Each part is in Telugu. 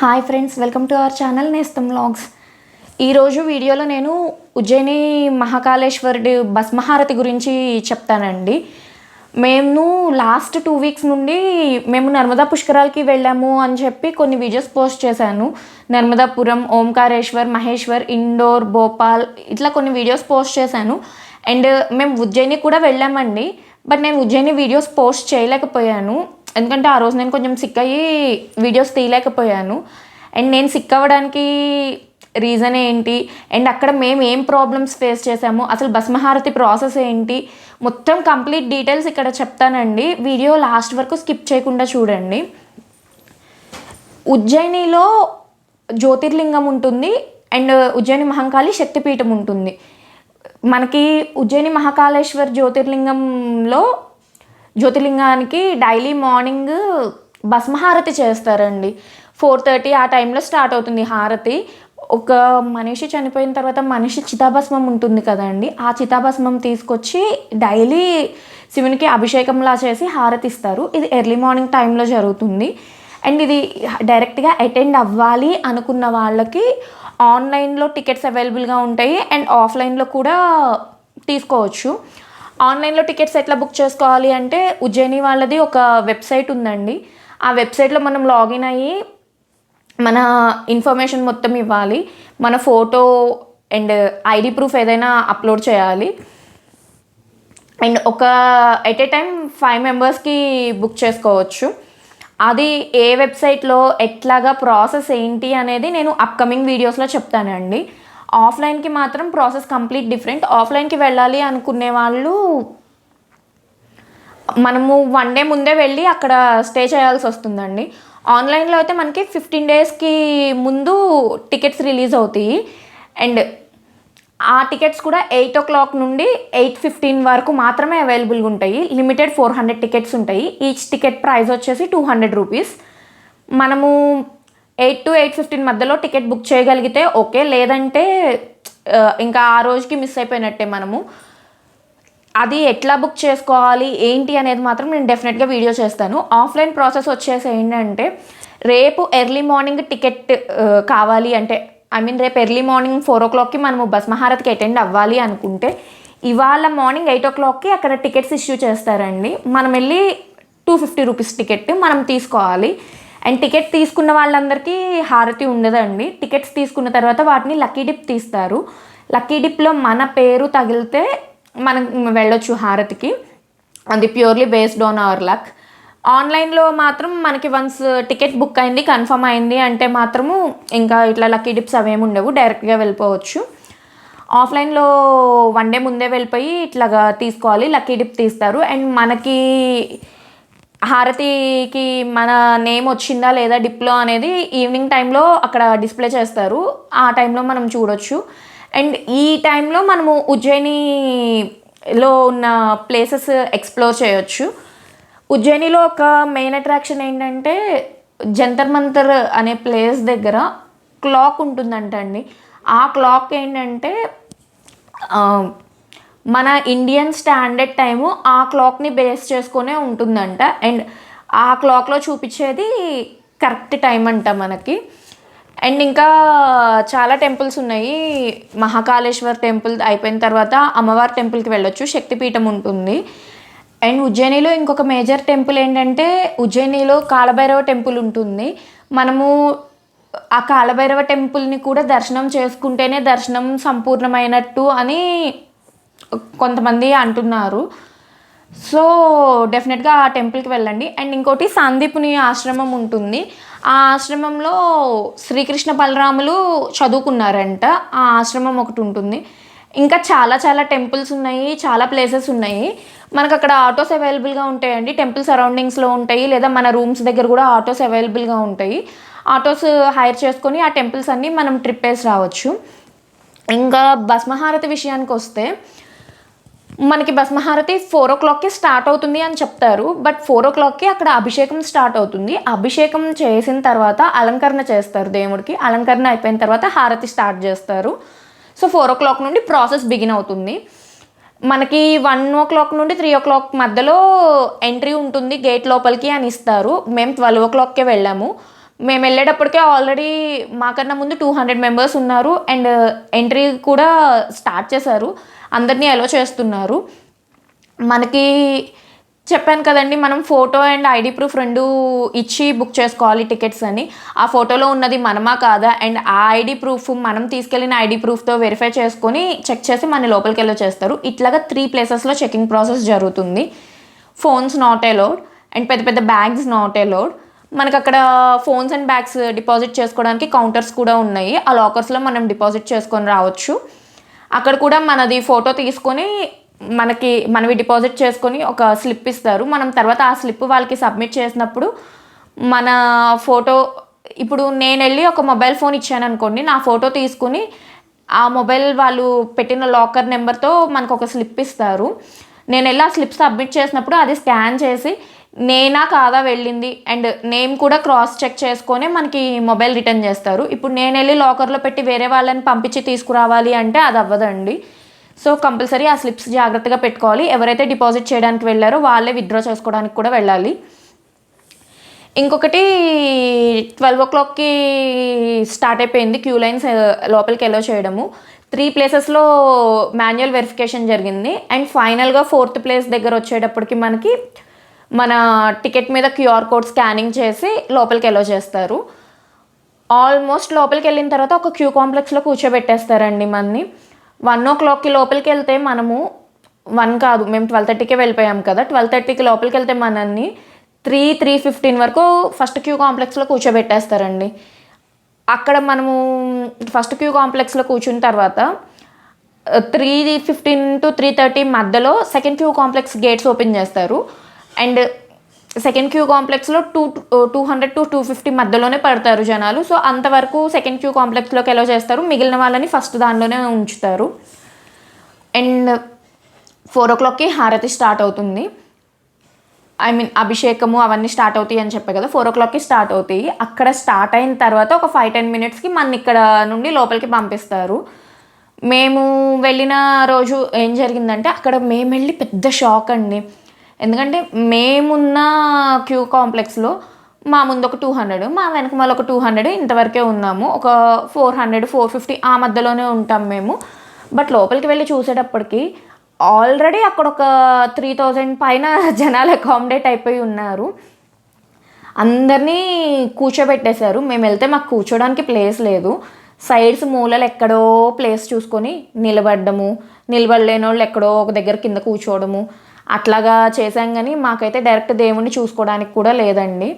Hi friends welcome to our channel Nestham vlogs ఈరోజు వీడియోలో నేను ఉజ్జయిని మహాకాళేశ్వరుడి భస్మహారతి గురించి చెప్తానండి. మేము లాస్ట్ టూ వీక్స్ నుండి మేము నర్మదా పుష్కరాలకి వెళ్ళాము అని చెప్పి కొన్ని వీడియోస్ పోస్ట్ చేశాను. నర్మదాపురం ఓంకారేశ్వర్ మహేశ్వర్ ఇండోర్ భోపాల్ ఇట్లా కొన్ని వీడియోస్ పోస్ట్ చేశాను. అండ్ మేము ఉజ్జయిని కూడా వెళ్ళామండి. బట్ నేను ఉజ్జయిని వీడియోస్ పోస్ట్ చేయలేకపోయాను. ఎందుకంటే ఆ రోజు నేను కొంచెం సిక్ అయ్యి వీడియోస్ తీయలేకపోయాను. అండ్ నేను సిక్ అవ్వడానికి రీజన్ ఏంటి? అండ్ అక్కడ మేము ఏం ప్రాబ్లమ్స్ ఫేస్ చేసాము అసలు భస్మహారతి ప్రాసెస్ ఏంటి? మొత్తం కంప్లీట్ డీటెయిల్స్ ఇక్కడ చెప్తానండి. వీడియో లాస్ట్ వరకు స్కిప్ చేయకుండా చూడండి. ఉజ్జయినిలో జ్యోతిర్లింగం ఉంటుంది. అండ్ ఉజ్జయిని మహంకాళి శక్తిపీఠం ఉంటుంది. మనకి ఉజ్జయిని మహాకాళేశ్వర్ జ్యోతిర్లింగంలో జ్యోతిర్లింగానికి డైలీ మార్నింగ్ భస్మహారతి చేస్తారండి. ఫోర్ థర్టీ ఆ టైంలో స్టార్ట్ అవుతుంది హారతి. ఒక మనిషి చనిపోయిన తర్వాత మనిషి చితాభస్మం ఉంటుంది కదండి. ఆ చితాభస్మం తీసుకొచ్చి డైలీ శివునికి అభిషేకంలా చేసి హారతి ఇస్తారు ఇది ఎర్లీ మార్నింగ్ టైంలో జరుగుతుంది. అండ్ ఇది డైరెక్ట్గా అటెండ్ అవ్వాలి అనుకున్న వాళ్ళకి ఆన్లైన్లో టికెట్స్ అవైలబుల్గా ఉంటాయి. అండ్ ఆఫ్లైన్లో కూడా తీసుకోవచ్చు. ఆన్లైన్లో టికెట్స్ ఎట్లా బుక్ చేసుకోవాలి అంటే ఉజ్జయిని వాళ్ళది ఒక వెబ్సైట్ ఉందండి. ఆ వెబ్సైట్లో మనం లాగిన్ అయ్యి మన ఇన్ఫర్మేషన్ మొత్తం ఇవ్వాలి. మన ఫోటో అండ్ ఐడి ప్రూఫ్ ఏదైనా అప్లోడ్ చేయాలి. అండ్ ఒక ఎట్ ఏ టైం ఫైవ్ మెంబర్స్కి బుక్ చేసుకోవచ్చు. అది ఏ వెబ్సైట్లో ఎట్లాగా ప్రాసెస్ ఏంటి అనేది నేను అప్కమింగ్ వీడియోస్లో చెప్తానండి. ఆఫ్లైన్కి మాత్రం ప్రాసెస్ కంప్లీట్ డిఫరెంట్. ఆఫ్లైన్కి వెళ్ళాలి అనుకునే వాళ్ళు మనము వన్ డే ముందే వెళ్ళి అక్కడ స్టే చేయాల్సి వస్తుందండి. ఆన్లైన్లో అయితే మనకి ఫిఫ్టీన్ డేస్కి ముందు టికెట్స్ రిలీజ్ అవుతాయి. అండ్ ఆ టికెట్స్ కూడా ఎయిట్ ఓ క్లాక్ నుండి ఎయిట్ ఫిఫ్టీన్ వరకు మాత్రమే అవైలబుల్గా ఉంటాయి. లిమిటెడ్ ఫోర్ హండ్రెడ్ టికెట్స్ ఉంటాయి. ఈచ్ టికెట్ ప్రైస్ వచ్చేసి టూ హండ్రెడ్ రూపీస్. మనము ఎయిట్ టు ఎయిట్ ఫిఫ్టీన్ మధ్యలో టికెట్ బుక్ చేయగలిగితే ఓకే. లేదంటే ఇంకా ఆ రోజుకి మిస్ అయిపోయినట్టే మనము. అది ఎట్లా బుక్ చేసుకోవాలి ఏంటి అనేది మాత్రం నేను డెఫినెట్గా వీడియో చేస్తాను. ఆఫ్లైన్ ప్రాసెస్ వచ్చేసి ఏంటంటే రేపు ఎర్లీ మార్నింగ్ టికెట్ కావాలి అంటే ఐ మీన్ రేపు ఎర్లీ మార్నింగ్ ఫోర్ ఓ క్లాక్కి మనము బస్ మహారత్కి అటెండ్ అవ్వాలి అనుకుంటే ఇవాళ మార్నింగ్ ఎయిట్ ఓ క్లాక్కి అక్కడ టికెట్స్ ఇష్యూ చేస్తారండి. మనం వెళ్ళి టూ ఫిఫ్టీ రూపీస్ టికెట్ మనం తీసుకోవాలి. అండ్ టికెట్ తీసుకున్న వాళ్ళందరికీ హారతి ఉండదండి. టికెట్స్ తీసుకున్న తర్వాత వాటిని లక్కీ డిప్ తీస్తారు. లక్కీ డిప్లో మన పేరు తగిలితే మనం వెళ్ళొచ్చు హారతికి. అది purely based on our luck ఆన్లైన్లో మాత్రం మనకి వన్స్ టికెట్ బుక్ అయింది కన్ఫర్మ్ అయింది అంటే మాత్రము ఇంకా ఇట్లా లక్కీ డిప్స్ అవేమి ఉండవు. డైరెక్ట్గా వెళ్ళిపోవచ్చు. ఆఫ్లైన్లో వన్ డే ముందే వెళ్ళిపోయి ఇట్లాగా తీసుకోవాలి. లక్కీ డిప్ తీస్తారు. అండ్ మనకి హారతికి మన నేమ్ వచ్చిందా లేదా డిప్లో అనేది ఈవినింగ్ టైంలో అక్కడ డిస్ప్లే చేస్తారు. ఆ టైంలో మనం చూడొచ్చు. అండ్ ఈ టైంలో మనము ఉజ్జయినిలో ఉన్న ప్లేసెస్ ఎక్స్ప్లోర్ చేయొచ్చు. ఉజ్జయినిలో ఒక మెయిన్ అట్రాక్షన్ ఏంటంటే జంతర్ మంతర్ అనే ప్లేస్ దగ్గర క్లాక్ ఉంటుందంట అండి ఆ క్లాక్ ఏంటంటే మన ఇండియన్ స్టాండర్డ్ టైము ఆ క్లాక్ని బేస్ చేసుకునే ఉంటుందంట. అండ్ ఆ క్లాక్లో చూపించేది కరెక్ట్ టైం అంట మనకి. అండ్ ఇంకా చాలా టెంపుల్స్ ఉన్నాయి. మహాకాళేశ్వర్ టెంపుల్ అయిపోయిన తర్వాత అమ్మవారి టెంపుల్కి వెళ్ళొచ్చు. శక్తిపీఠం ఉంటుంది. అండ్ ఉజ్జయినిలో ఇంకొక మేజర్ టెంపుల్ ఏంటంటే ఉజ్జయినిలో కాలభైరవ టెంపుల్ ఉంటుంది. మనము ఆ కాలభైరవ టెంపుల్ని కూడా దర్శనం చేసుకుంటేనే దర్శనం సంపూర్ణమైనట్టు అని కొంతమంది అంటున్నారు. సో డెఫినెట్గా ఆ టెంపుల్కి వెళ్ళండి. అండ్ ఇంకోటి సందీపుని ఆశ్రమం ఉంటుంది. ఆ ఆశ్రమంలో శ్రీకృష్ణ బలరాములు చదువుకున్నారంట. ఆ ఆశ్రమం ఒకటి ఉంటుంది. ఇంకా చాలా చాలా టెంపుల్స్ ఉన్నాయి. చాలా ప్లేసెస్ ఉన్నాయి. మనకు అక్కడ ఆటోస్ అవైలబుల్గా ఉంటాయండి. టెంపుల్ సరౌండింగ్స్లో ఉంటాయి. లేదా మన రూమ్స్ దగ్గర కూడా ఆటోస్ అవైలబుల్గా ఉంటాయి. ఆటోస్ హైర్ చేసుకొని ఆ టెంపుల్స్ అన్నీ మనం ట్రిప్ వేసి రావచ్చు. ఇంకా భస్మహారతి విషయానికి వస్తే మనకి భస్మహారతి ఫోర్ ఓ క్లాక్కి స్టార్ట్ అవుతుంది అని చెప్తారు. బట్ ఫోర్ ఓ క్లాక్కి అక్కడ అభిషేకం స్టార్ట్ అవుతుంది. అభిషేకం చేసిన తర్వాత అలంకరణ చేస్తారు దేవుడికి. అలంకరణ అయిపోయిన తర్వాత హారతి స్టార్ట్ చేస్తారు. సో ఫోర్ ఓ క్లాక్ నుండి ప్రాసెస్ బిగిన్ అవుతుంది. మనకి వన్ ఓ క్లాక్ నుండి త్రీ ఓ క్లాక్ మధ్యలో ఎంట్రీ ఉంటుంది గేట్ లోపలికి అని ఇస్తారు. మేము ట్వెల్వ్ ఓ క్లాక్కే వెళ్ళాము. మేము వెళ్ళేటప్పటికే ఆల్రెడీ మాకన్నా ముందు టూ హండ్రెడ్ మెంబర్స్ ఉన్నారు. అండ్ ఎంట్రీ కూడా స్టార్ట్ చేశారు. అందరినీ అలో చేస్తున్నారు. మనకి చెప్పాను కదండి మనం ఫోటో అండ్ ఐడి ప్రూఫ్ రెండు ఇచ్చి బుక్ చేసుకోవాలి టికెట్స్ అని. ఆ ఫోటోలో ఉన్నది మనమా కాదా? అండ్ ఆ ఐడి ప్రూఫ్ మనం తీసుకెళ్ళిన ఐడి ప్రూఫ్తో వెరిఫై చేసుకొని చెక్ చేసి మన లోపలికి వెళ్ళి చేస్తారు ఇట్లాగా త్రీ ప్లేసెస్లో చెకింగ్ ప్రాసెస్ జరుగుతుంది. ఫోన్స్ నాట్ అలౌడ్ అండ్ పెద్ద పెద్ద బ్యాగ్స్ నాట్ అలౌడ్ మనకు అక్కడ ఫోన్స్ అండ్ బ్యాగ్స్ డిపాజిట్ చేసుకోవడానికి కౌంటర్స్ కూడా ఉన్నాయి. ఆ లాకర్స్లో మనం డిపాజిట్ చేసుకొని రావచ్చు. అక్కడ కూడా మనది ఫోటో తీసుకొని మనకి మనవి డిపాజిట్ చేసుకొని ఒక స్లిప్ ఇస్తారు. మనం తర్వాత ఆ స్లిప్ వాళ్ళకి సబ్మిట్ చేసినప్పుడు మన ఫోటో ఇప్పుడు నేను వెళ్ళి ఒక మొబైల్ ఫోన్ ఇచ్చాను అనుకోండి నా ఫోటో తీసుకుని ఆ మొబైల్ వాళ్ళు పెట్టిన లాకర్ నెంబర్తో మనకు ఒక స్లిప్ ఇస్తారు. నేను వెళ్ళి ఆ స్లిప్ సబ్మిట్ చేసినప్పుడు అది స్కాన్ చేసి నేనా కాదా వెళ్ళింది అండ్ నేమ్ కూడా క్రాస్ చెక్ చేసుకొని మనకి మొబైల్ రిటర్న్ చేస్తారు. ఇప్పుడు నేను వెళ్ళి లాకర్లో పెట్టి వేరే వాళ్ళని పంపించి తీసుకురావాలి అంటే అది అవ్వదండి. సో కంపల్సరీ ఆ స్లిప్స్ జాగ్రత్తగా పెట్టుకోవాలి. ఎవరైతే డిపాజిట్ చేయడానికి వెళ్ళారో వాళ్ళే విత్డ్రా చేసుకోవడానికి కూడా వెళ్ళాలి. ఇంకొకటి ట్వెల్వ్ ఓ క్లాక్కి స్టార్ట్ అయిపోయింది. క్యూ లైన్స్ లోపలికి ఎలో చేయడము. త్రీ ప్లేసెస్లో మాన్యువల్ వెరిఫికేషన్ జరిగింది. అండ్ ఫైనల్గా ఫోర్త్ ప్లేస్ దగ్గర వచ్చేటప్పటికి మనకి మన టికెట్ మీద క్యూఆర్ కోడ్ స్కానింగ్ చేసి లోపలికి ఎలో చేస్తారు. ఆల్మోస్ట్ లోపలికి వెళ్ళిన తర్వాత ఒక క్యూ కాంప్లెక్స్లో కూర్చోబెట్టేస్తారండి మనని. వన్ ఓ క్లాక్కి లోపలికి వెళ్తే మనము వన్ కాదు మేము ట్వెల్వ్ థర్టీకే వెళ్ళిపోయాం కదా. ట్వెల్వ్ థర్టీకి లోపలికి వెళ్తే మనల్ని త్రీ త్రీ ఫిఫ్టీన్ వరకు ఫస్ట్ క్యూ కాంప్లెక్స్లో కూర్చోబెట్టేస్తారండి. అక్కడ మనము ఫస్ట్ క్యూ కాంప్లెక్స్లో కూర్చున్న తర్వాత three fifteen to three thirty మధ్యలో second queue complex gates open చేస్తారు. అండ్ సెకండ్ క్యూ కాంప్లెక్స్లో two two hundred to two fifty మధ్యలోనే పడతారు జనాలు. సో అంతవరకు సెకండ్ క్యూ కాంప్లెక్స్లోకి ఎలా చేస్తారు? మిగిలిన వాళ్ళని ఫస్ట్ దానిలోనే ఉంచుతారు. అండ్ ఫోర్ ఓ క్లాక్కి హారతి స్టార్ట్ అవుతుంది. ఐ మీన్ అభిషేకము అవన్నీ స్టార్ట్ అవుతాయి అని చెప్పే కదా ఫోర్ ఓ క్లాక్కి స్టార్ట్ అవుతాయి. అక్కడ స్టార్ట్ అయిన తర్వాత ఒక ఫైవ్ టెన్ మినిట్స్కి మన ఇక్కడ నుండి లోపలికి పంపిస్తారు. మేము వెళ్ళిన రోజు ఏం జరిగిందంటే అక్కడ మేము వెళ్ళి పెద్ద షాక్ అండి. ఎందుకంటే మేమున్న క్యూ కాంప్లెక్స్లో మా ముందు ఒక టూ హండ్రెడ్ మా వెనక మళ్ళీ ఒక టూ హండ్రెడ్ ఇంతవరకే ఉన్నాము. ఒక ఫోర్ హండ్రెడ్ ఫోర్ ఫిఫ్టీ ఆ మధ్యలోనే ఉంటాం మేము. బట్ లోపలికి వెళ్ళి చూసేటప్పటికి ఆల్రెడీ అక్కడ ఒక త్రీ థౌజండ్ పైన జనాలు అకామిడేట్ అయిపోయి ఉన్నారు. అందరినీ కూర్చోబెట్టేశారు. మేము వెళ్తే మాకు కూర్చోడానికి ప్లేస్ లేదు. సైడ్స్ మూలలు ఎక్కడో ప్లేస్ చూసుకొని నిలబడ్డము. నిలబడలేని వాళ్ళు ఎక్కడో ఒక దగ్గర కింద కూర్చోవడము. అట్లాగా చేసాం కానీ మాకైతే డైరెక్ట్ దేవుణ్ణి చూసుకోవడానికి కూడా లేదండి.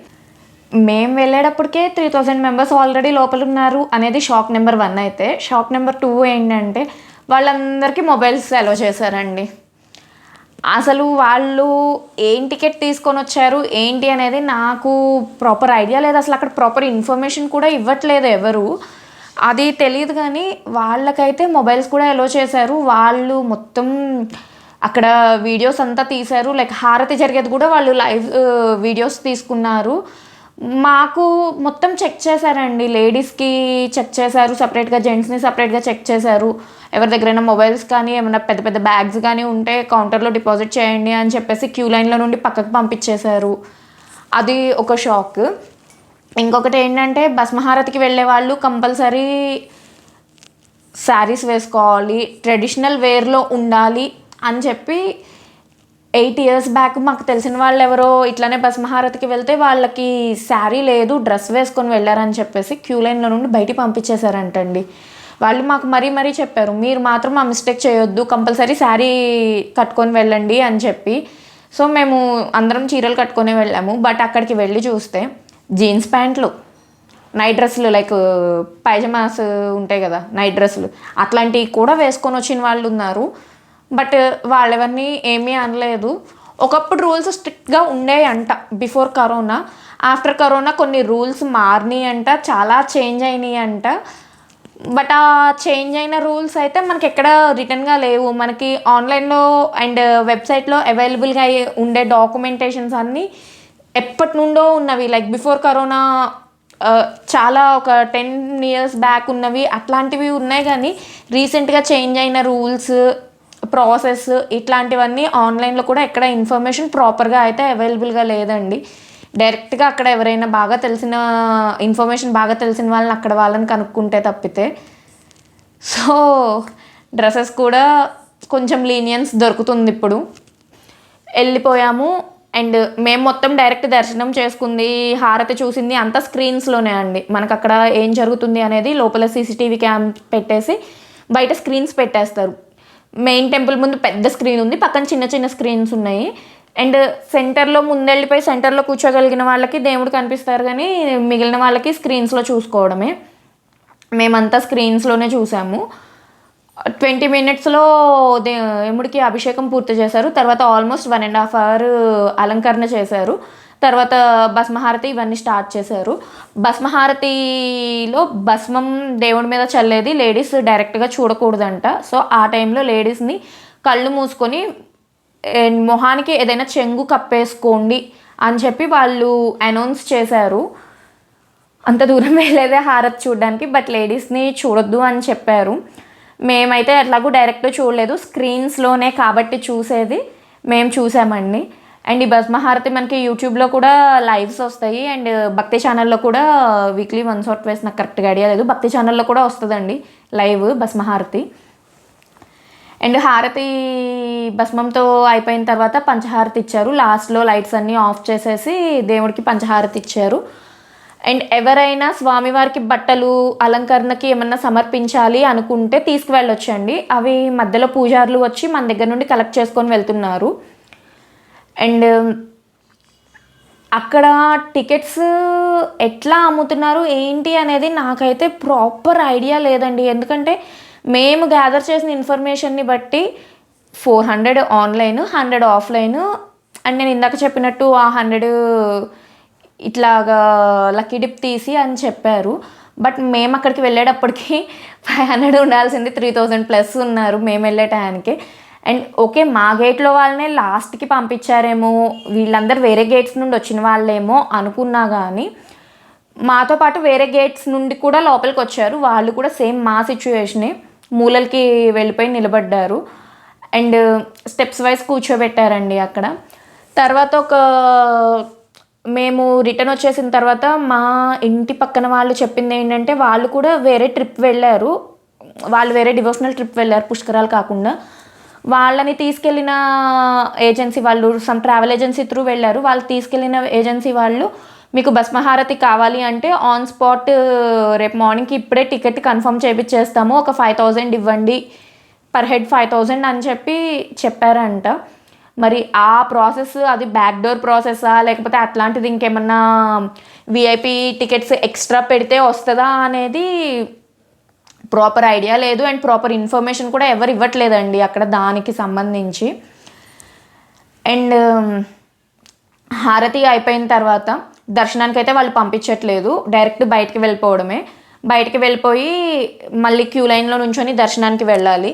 మేము వెళ్ళేటప్పటికే త్రీ థౌజండ్ మెంబర్స్ ఆల్రెడీ లోపల ఉన్నారు అనేది షాక్ నెంబర్ వన్ అయితే. షాక్ నెంబర్ టూ ఏంటంటే వాళ్ళందరికీ మొబైల్స్ అలో చేశారండి. అసలు వాళ్ళు ఏం టికెట్ తీసుకొని వచ్చారు ఏంటి అనేది నాకు ప్రాపర్ ఐడియా లేదు. అసలు అక్కడ ప్రాపర్ ఇన్ఫర్మేషన్ కూడా ఇవ్వట్లేదు ఎవరు. అది తెలియదు కానీ వాళ్ళకైతే మొబైల్స్ కూడా ఎలో చేశారు. వాళ్ళు మొత్తం అక్కడ వీడియోస్ అంతా తీశారు. లైక్ హారతి జరిగేది కూడా వాళ్ళు లైవ్ వీడియోస్ uh, తీసుకున్నారు. మాకు మొత్తం చెక్ చేశారండి. లేడీస్కి చెక్ చేశారు. సపరేట్గా జెంట్స్ని సపరేట్గా చెక్ చేశారు. ఎవరి దగ్గరైనా మొబైల్స్ కానీ ఏమైనా పెద్ద పెద్ద బ్యాగ్స్ కానీ ఉంటే కౌంటర్లో డిపాజిట్ చేయండి అని చెప్పేసి క్యూ లైన్లో నుండి పక్కకు పంపించేశారు. అది ఒక షాక్ ఇంకొకటి ఏంటంటే భస్మహారతికి వెళ్ళే వాళ్ళు కంపల్సరీ శారీస్ వేసుకోవాలి. ట్రెడిషనల్ వేర్లో ఉండాలి. అని చెప్పి ఎయిట్ ఇయర్స్ బ్యాక్ మాకు తెలిసిన వాళ్ళు ఎవరో ఇట్లానే భస్మహారతికి వెళ్తే వాళ్ళకి శారీ లేదు డ్రెస్ వేసుకొని వెళ్ళారని చెప్పేసి క్యూ లైన్లో నుండి బయటికి పంపించేశారంటండి. వాళ్ళు మాకు మరీ మరీ చెప్పారు మీరు మాత్రం ఆ మిస్టేక్ చేయొద్దు కంపల్సరీ శారీ కట్టుకొని వెళ్ళండి అని చెప్పి. సో మేము అందరం చీరలు కట్టుకొని వెళ్ళాము బట్ అక్కడికి వెళ్ళి చూస్తే జీన్స్ ప్యాంట్లు నైట్ డ్రెస్సులు లైక్ పైజమాస్ ఉంటాయి కదా నైట్ డ్రెస్సులు అట్లాంటివి కూడా వేసుకొని వచ్చిన వాళ్ళు ఉన్నారు. బట్ వాళ్ళెవరిని ఏమీ అనలేదు. ఒకప్పుడు రూల్స్ స్ట్రిక్ట్గా ఉండేవి అంట బిఫోర్ కరోనా. ఆఫ్టర్ కరోనా కొన్ని రూల్స్ మారినాయి అంట చాలా చేంజ్ అయినాయి అంట. బట్ ఆ చేంజ్ అయిన రూల్స్ అయితే మనకి ఎక్కడ రిటర్న్గా లేవు. మనకి ఆన్లైన్లో అండ్ వెబ్సైట్లో అవైలబుల్గా ఉండే డాక్యుమెంటేషన్స్ అన్నీ ఎప్పటి నుండో ఉన్నవి. లైక్ బిఫోర్ కరోనా చాలా ఒక టెన్ ఇయర్స్ బ్యాక్ ఉన్నవి. అట్లాంటివి ఉన్నాయి కానీ రీసెంట్గా చేంజ్ అయిన రూల్స్ ప్రాసెస్ ఇట్లాంటివన్నీ ఆన్లైన్లో కూడా ఎక్కడ ఇన్ఫర్మేషన్ ప్రాపర్గా అయితే అవైలబుల్గా లేదండి. డైరెక్ట్గా అక్కడ ఎవరైనా బాగా తెలిసిన ఇన్ఫర్మేషన్ బాగా తెలిసిన వాళ్ళని అక్కడ వాళ్ళని కనుక్కుంటే తప్పితే. సో డ్రెస్సెస్ కూడా కొంచెం లీనియన్స్ దొరుకుతుంది ఇప్పుడు. వెళ్ళిపోయాము అండ్ మేము మొత్తం డైరెక్ట్ దర్శనం చేసుకుంది హారతి చూసింది అంతా స్క్రీన్స్లోనే అండి. మనకు అక్కడ ఏం జరుగుతుంది అనేది లోపల సీసీటీవీ క్యామ్ పెట్టేసి బయట స్క్రీన్స్ పెట్టేస్తారు. మెయిన్ టెంపుల్ ముందు పెద్ద స్క్రీన్ ఉంది పక్కన చిన్న చిన్న స్క్రీన్స్ ఉన్నాయి. అండ్ సెంటర్లో ముందెళ్ళిపోయి సెంటర్లో కూర్చోగలిగిన వాళ్ళకి దేవుడు కనిపిస్తారు కానీ మిగిలిన వాళ్ళకి స్క్రీన్స్లో చూసుకోవడమే. మేమంతా స్క్రీన్స్లోనే చూసాము. ట్వంటీ మినిట్స్లో దేవుడికి అభిషేకం పూర్తి చేశారు. తర్వాత almost one and half hour అలంకరణ చేశారు. తర్వాత భస్మహారతి ఇవన్నీ స్టార్ట్ చేశారు. భస్మహారతిలో భస్మం దేవుడి మీద చల్లేది లేడీస్ డైరెక్ట్గా చూడకూడదంట. సో ఆ టైంలో లేడీస్ని కళ్ళు మూసుకొని మొహానికి ఏదైనా చెంగు కప్పేసుకోండి అని చెప్పి వాళ్ళు అనౌన్స్ చేశారు. అంత దూరం వెళ్ళేదే హారత్ చూడడానికి బట్ లేడీస్ని చూడొద్దు అని చెప్పారు. మేమైతే ఎట్లాగూ డైరెక్ట్ చూడలేదు. స్క్రీన్స్లోనే కాబట్టి చూసేది. మేము చూసామండి. అండ్ ఈ భస్మహారతి మనకి యూట్యూబ్లో కూడా లైవ్స్ వస్తాయి. అండ్ భక్తి ఛానల్లో కూడా వీక్లీ వన్స్ ఆర్ ట్వైస్ నాకు కరెక్ట్గా ఐడియా లేదు. భక్తి ఛానల్లో కూడా వస్తుందండి లైవ్ భస్మహారతి అండ్ హారతి భస్మంతో అయిపోయిన తర్వాత పంచహారతి ఇచ్చారు. లాస్ట్లో లైట్స్ అన్నీ ఆఫ్ చేసేసి దేవుడికి పంచహారతి ఇచ్చారు. అండ్ ఎవరైనా స్వామివారికి బట్టలు అలంకరణకి ఏమన్నా సమర్పించాలి అనుకుంటే తీసుకువెళ్ళొచ్చండి. అవి మధ్యలో పూజారులు వచ్చి మన దగ్గర నుండి కలెక్ట్ చేసుకొని వెళ్తున్నారు. అండ్ అక్కడ టికెట్స్ ఎట్లా అమ్ముతున్నారు ఏంటి అనేది నాకైతే ప్రాపర్ ఐడియా లేదండి. ఎందుకంటే మేము గ్యాదర్ చేసిన ఇన్ఫర్మేషన్ని బట్టి four hundred online hundred offline and నేను ఇందాక చెప్పినట్టు ఆ హండ్రెడ్ ఇట్లాగా లక్కీ డిప్ తీసి అని చెప్పారు. బట్ మేము అక్కడికి వెళ్ళేటప్పటికి ఫైవ్ హండ్రెడ్ ఉండాల్సింది త్రీ థౌజండ్ ప్లస్ ఉన్నారు. మేము వెళ్ళే టయానికి. అండ్ ఓకే మా గేట్లో వాళ్ళనే లాస్ట్కి పంపించారేమో వీళ్ళందరూ వేరే గేట్స్ నుండి వచ్చిన వాళ్ళేమో అనుకున్నా కానీ మాతో పాటు వేరే గేట్స్ నుండి కూడా లోపలికి వచ్చారు. వాళ్ళు కూడా సేమ్ మా సిచ్యువేషనే మూలలకి వెళ్ళిపోయి నిలబడ్డారు. అండ్ స్టెప్స్ వైజ్ కూర్చోబెట్టారండి అక్కడ. తర్వాత ఒక మేము రిటర్న్ వచ్చేసిన తర్వాత మా ఇంటి పక్కన వాళ్ళు చెప్పింది ఏంటంటే వాళ్ళు కూడా వేరే ట్రిప్ వెళ్ళారు. వాళ్ళు వేరే డివోషనల్ ట్రిప్ వెళ్ళారు పుష్కరాలు కాకుండా. వాళ్ళని తీసుకెళ్ళిన ఏజెన్సీ వాళ్ళు సమ్ ట్రావెల్ ఏజెన్సీ త్రూ వెళ్ళారు. వాళ్ళు తీసుకెళ్ళిన ఏజెన్సీ వాళ్ళు మీకు భస్మహారతి కావాలి అంటే ఆన్ స్పాట్ uh, రేపు మార్నింగ్కి ఇప్పుడే టికెట్ కన్ఫర్మ్ చేయించేస్తాము ఒక ఫైవ్ థౌజండ్ ఇవ్వండి. పర్ హెడ్ ఫైవ్ థౌజండ్ అని చెప్పి చెప్పారంట. మరి ఆ ప్రాసెస్ అది బ్యాక్ డోర్ ప్రాసెసా లేకపోతే అట్లాంటిది ఇంకేమన్నా విఐపి టికెట్స్ ఎక్స్ట్రా పెడితే వస్తుందా అనేది ప్రాపర్ ఐడియా లేదు అండ్ ప్రాపర్ ఇన్ఫర్మేషన్ కూడా ఎవరు ఇవ్వట్లేదండి అక్కడ దానికి సంబంధించి. అండ్ హారతి అయిపోయిన తర్వాత దర్శనానికి అయితే వాళ్ళు పంపించట్లేదు. డైరెక్ట్ బయటికి వెళ్ళిపోవడమే. బయటికి వెళ్ళిపోయి మళ్ళీ క్యూ లైన్లో నుంచొని దర్శనానికి వెళ్ళాలి.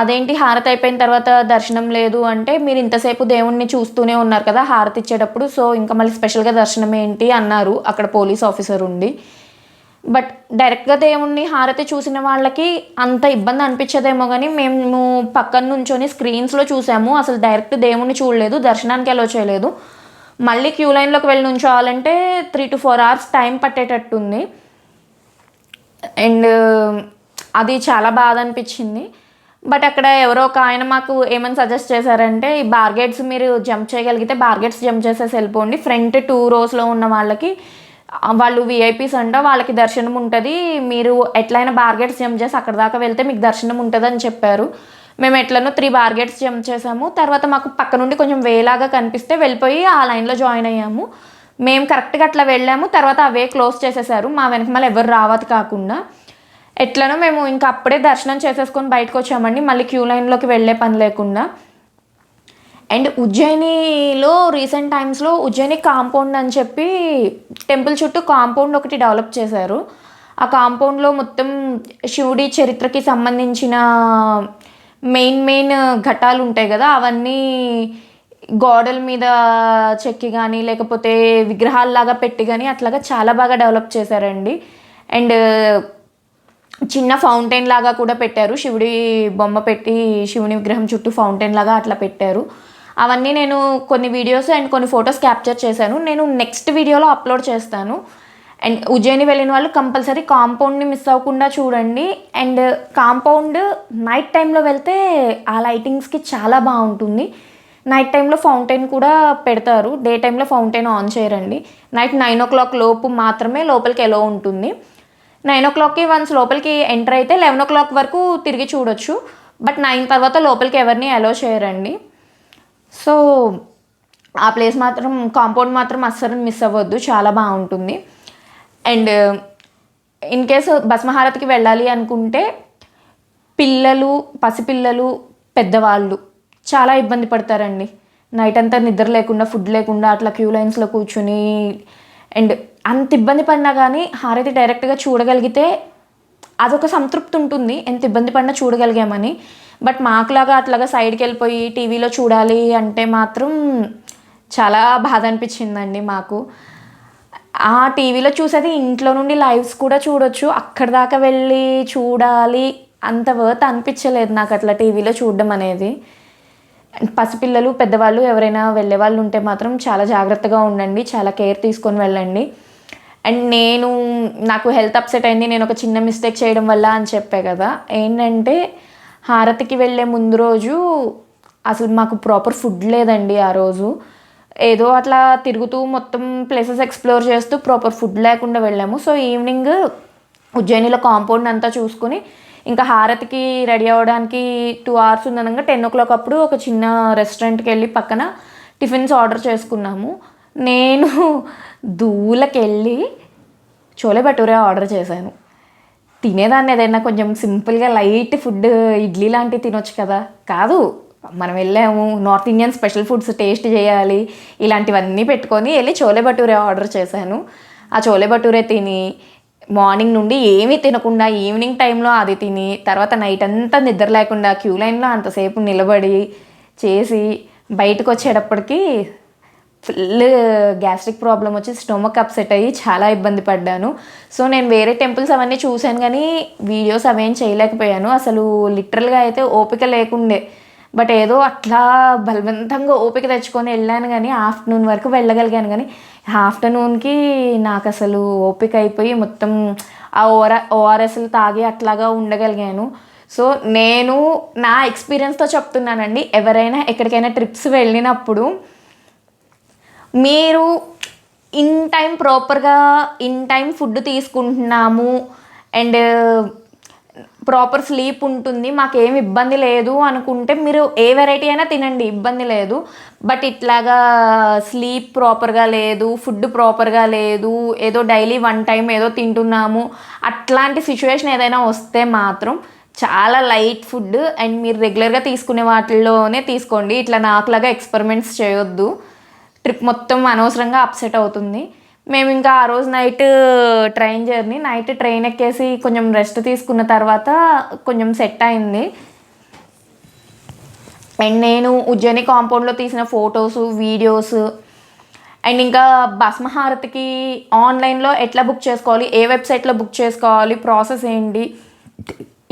అదేంటి హారతి అయిపోయిన తర్వాత దర్శనం లేదు అంటే మీరు ఇంతసేపు దేవుణ్ణి చూస్తూనే ఉన్నారు కదా హారతి ఇచ్చేటప్పుడు. సో ఇంకా మళ్ళీ స్పెషల్గా దర్శనం ఏంటి అన్నారు అక్కడ పోలీస్ ఆఫీసర్ ఉండి. బట్ డైరెక్ట్గా దేవుణ్ణి హారతి చూసిన వాళ్ళకి అంత ఇబ్బంది అనిపించదేమో కానీ మేము పక్కన నుంచొని స్క్రీన్స్లో చూసాము. అసలు డైరెక్ట్ దేవుణ్ణి చూడలేదు దర్శనానికి ఎలా చేయలేదు. మళ్ళీ క్యూ లైన్లోకి వెళ్ళి నుంచోవాలంటే three to four hours time పట్టేటట్టుంది. And అది చాలా బాధ అనిపించింది. బట్ అక్కడ ఎవరో ఒక ఆయన మాకు ఏమని సజెస్ట్ చేశారంటే ఈ బార్గెట్స్ మీరు జంప్ చేయగలిగితే బార్గెట్స్ జంప్ చేసేసి వెళ్ళిపోండి ఫ్రంట్ టూ రోస్లో ఉన్న వాళ్ళకి వాళ్ళు విఐపీస్ అంట వాళ్ళకి దర్శనం ఉంటుంది. మీరు ఎట్లయినా బార్గెట్స్ జంప్ చేసి అక్కడ దాకా వెళ్తే మీకు దర్శనం ఉంటుంది అని చెప్పారు. మేము ఎట్లనో త్రీ బార్గెట్స్ జంప్ చేసాము. తర్వాత మాకు పక్క నుండి కొంచెం వేలాగా కనిపిస్తే వెళ్ళిపోయి ఆ లైన్లో జాయిన్ అయ్యాము. మేము కరెక్ట్గా అట్లా వెళ్ళాము. తర్వాత అవే క్లోజ్ చేసేసారు. మా వెనక మళ్ళీ ఎవరు రావద్దు కాకుండా. ఎట్లనో మేము ఇంకా అప్పుడే దర్శనం చేసేసుకొని బయటకు వచ్చామండి. మళ్ళీ క్యూ లైన్లోకి వెళ్ళే పని లేకుండా. అండ్ ఉజ్జయినిలో రీసెంట్ టైమ్స్లో ఉజ్జయిని కాంపౌండ్ అని చెప్పి టెంపుల్ చుట్టూ కాంపౌండ్ ఒకటి డెవలప్ చేశారు. ఆ కాంపౌండ్లో మొత్తం శివుడి చరిత్రకి సంబంధించిన మెయిన్ మెయిన్ ఘటాలు ఉంటాయి కదా అవన్నీ గోడల మీద చెక్కి కానీ లేకపోతే విగ్రహాల్లాగా పెట్టి కానీ అట్లాగా చాలా బాగా డెవలప్ చేశారండి. అండ్ చిన్న ఫౌంటైన్ లాగా కూడా పెట్టారు. శివుడి బొమ్మ పెట్టి శివుని విగ్రహం చుట్టూ ఫౌంటైన్ లాగా అట్లా పెట్టారు. అవన్నీ నేను కొన్ని వీడియోస్ అండ్ కొన్ని ఫొటోస్ క్యాప్చర్ చేశాను. నేను నెక్స్ట్ వీడియోలో అప్లోడ్ చేస్తాను. అండ్ ఉజ్జయిని వెళ్ళిన వాళ్ళు కంపల్సరీ కాంపౌండ్ని మిస్ అవ్వకుండా చూడండి. అండ్ కాంపౌండ్ నైట్ టైంలో వెళ్తే ఆ లైటింగ్స్కి చాలా బాగుంటుంది. నైట్ టైంలో ఫౌంటైన్ కూడా పెడతారు. డే టైంలో ఫౌంటైన్ ఆన్ చేయరండి. నైట్ నైన్ ఓ క్లాక్ లోపు మాత్రమే లోపలికి ఎలో ఉంటుంది. నైన్ ఓ క్లాక్కి వన్స్ లోపలికి ఎంటర్ అయితే లెవెన్ ఓ క్లాక్ వరకు తిరిగి చూడొచ్చు. బట్ నైన్ తర్వాత లోపలికి ఎవరిని అలో చేయరండి. సో ఆ ప్లేస్ మాత్రం కాంపౌండ్ మాత్రం అస్సలు మిస్ అవ్వద్దు. చాలా బాగుంటుంది. అండ్ ఇన్ కేసు భస్మహారతికి వెళ్ళాలి అనుకుంటే పిల్లలు పసిపిల్లలు పెద్దవాళ్ళు చాలా ఇబ్బంది పడతారండి. నైట్ అంతా నిద్ర లేకుండా ఫుడ్ లేకుండా అట్లా క్యూ లైన్స్లో కూర్చుని అండ్ అంత ఇబ్బంది పడినా కానీ హారతి డైరెక్ట్గా చూడగలిగితే అదొక సంతృప్తి ఉంటుంది. ఎంత ఇబ్బంది పడినా చూడగలిగామని. బట్ మాకులాగా అట్లాగా సైడ్కి వెళ్ళిపోయి టీవీలో చూడాలి అంటే మాత్రం చాలా బాధ అనిపించిందండి మాకు. ఆ టీవీలో చూసేది ఇంట్లో నుండి లైవ్స్ కూడా చూడొచ్చు. అక్కడ దాకా వెళ్ళి చూడాలి అంత వర్త్ అనిపించలేదు నాకు అట్లా టీవీలో చూడడం అనేది. పసిపిల్లలు పెద్దవాళ్ళు ఎవరైనా వెళ్ళే వాళ్ళు ఉంటే మాత్రం చాలా జాగ్రత్తగా ఉండండి చాలా కేర్ తీసుకొని వెళ్ళండి. అండ్ నేను నాకు హెల్త్ అప్సెట్ అయింది నేను ఒక చిన్న మిస్టేక్ చేయడం వల్ల అని చెప్పే కదా. ఏంటంటే హారతికి వెళ్ళే ముందు రోజు అసలు మాకు ప్రాపర్ ఫుడ్ లేదండి ఆ రోజు. ఏదో అట్లా తిరుగుతూ మొత్తం ప్లేసెస్ ఎక్స్ప్లోర్ చేస్తూ ప్రాపర్ ఫుడ్ లేకుండా వెళ్ళాము. సో ఈవినింగ్ ఉజ్జయినిలో కాంపౌండ్ అంతా చూసుకుని ఇంకా హారతికి రెడీ అవ్వడానికి టూ అవర్స్ ఉందనగా టెన్ ఓ క్లాక్ అప్పుడు ఒక చిన్న రెస్టారెంట్కి వెళ్ళి పక్కన టిఫిన్స్ ఆర్డర్ చేసుకున్నాము. నేను దూలకెళ్ళి చోలే భటూరే ఆర్డర్ చేశాను. తినేదాన్ని ఏదైనా కొంచెం సింపుల్గా లైట్ ఫుడ్ ఇడ్లీ లాంటివి తినొచ్చు కదా. కాదు మనం వెళ్ళాము north Indian special foods taste చేయాలి ఇలాంటివన్నీ పెట్టుకొని వెళ్ళి చోలే భటూరే ఆర్డర్ చేశాను. ఆ చోలే భటూరే తిని మార్నింగ్ నుండి ఏమీ తినకుండా ఈవినింగ్ టైంలో అది తిని తర్వాత నైట్ అంతా నిద్ర లేకుండా క్యూ లైన్లో అంతసేపు నిలబడి చేసి బయటకు వచ్చేటప్పటికి ఫుల్ గ్యాస్ట్రిక్ ప్రాబ్లం వచ్చి స్టొమక్ అప్సెట్ అయ్యి చాలా ఇబ్బంది పడ్డాను. సో నేను వేరే టెంపుల్స్ అవన్నీ చూశాను కానీ వీడియోస్ అవేం చేయలేకపోయాను. అసలు లిటరల్గా అయితే ఓపిక లేకుండే. బట్ ఏదో అట్లా బలవంతంగా ఓపిక తెచ్చుకొని వెళ్ళాను కానీ ఆఫ్టర్నూన్ వరకు వెళ్ళగలిగాను కానీ ఆఫ్టర్నూన్కి నాకు అసలు ఓపిక అయిపోయి మొత్తం ఆ ఓఆర్ ఓఆర్ఎస్లు తాగి అట్లాగా ఉండగలిగాను. సో నేను నా ఎక్స్పీరియన్స్తో చెప్తున్నానండి. ఎవరైనా ఎక్కడికైనా ట్రిప్స్ వెళ్ళినప్పుడు మీరు ఇన్ టైం ప్రాపర్గా ఇన్ టైం ఫుడ్ తీసుకుంటున్నాము అండ్ ప్రాపర్ స్లీప్ ఉంటుంది మాకేం ఇబ్బంది లేదు అనుకుంటే మీరు ఏ వెరైటీ అయినా తినండి ఇబ్బంది లేదు. బట్ ఇట్లాగా స్లీప్ ప్రాపర్గా లేదు ఫుడ్ ప్రాపర్గా లేదు ఏదో డైలీ వన్ టైం ఏదో తింటున్నాము అట్లాంటి సిచ్యువేషన్ ఏదైనా వస్తే మాత్రం చాలా లైట్ ఫుడ్ అండ్ మీరు రెగ్యులర్గా తీసుకునే వాటిల్లోనే తీసుకోండి. ఇట్లా నాకులాగా ఎక్స్పెరిమెంట్స్ చేయొద్దు. ట్రిప్ మొత్తం అనవసరంగా అప్సెట్ అవుతుంది. మేము ఇంకా ఆ రోజు night train journey night train ఎక్కేసి కొంచెం రెస్ట్ తీసుకున్న తర్వాత కొంచెం సెట్ అయింది. అండ్ నేను ఉజ్జయిని కాంపౌండ్లో తీసిన ఫొటోస్ వీడియోస్ అండ్ ఇంకా భస్మహారతికి ఆన్లైన్లో ఎట్లా బుక్ చేసుకోవాలి ఏ వెబ్సైట్లో బుక్ చేసుకోవాలి ప్రాసెస్ ఏంటి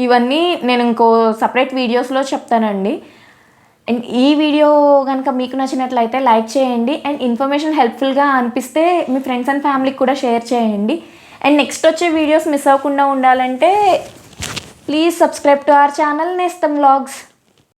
ఇవన్నీ నేను ఇంకో సపరేట్ వీడియోస్లో చెప్తానండి. అండ్ ఈ వీడియో కనుక మీకు నచ్చినట్లయితే లైక్ చేయండి. అండ్ ఇన్ఫర్మేషన్ హెల్ప్ఫుల్గా అనిపిస్తే మీ ఫ్రెండ్స్ అండ్ ఫ్యామిలీకి కూడా షేర్ చేయండి. అండ్ నెక్స్ట్ వచ్చే వీడియోస్ మిస్ అవ్వకుండా ఉండాలంటే please subscribe to our channel Nestham vlogs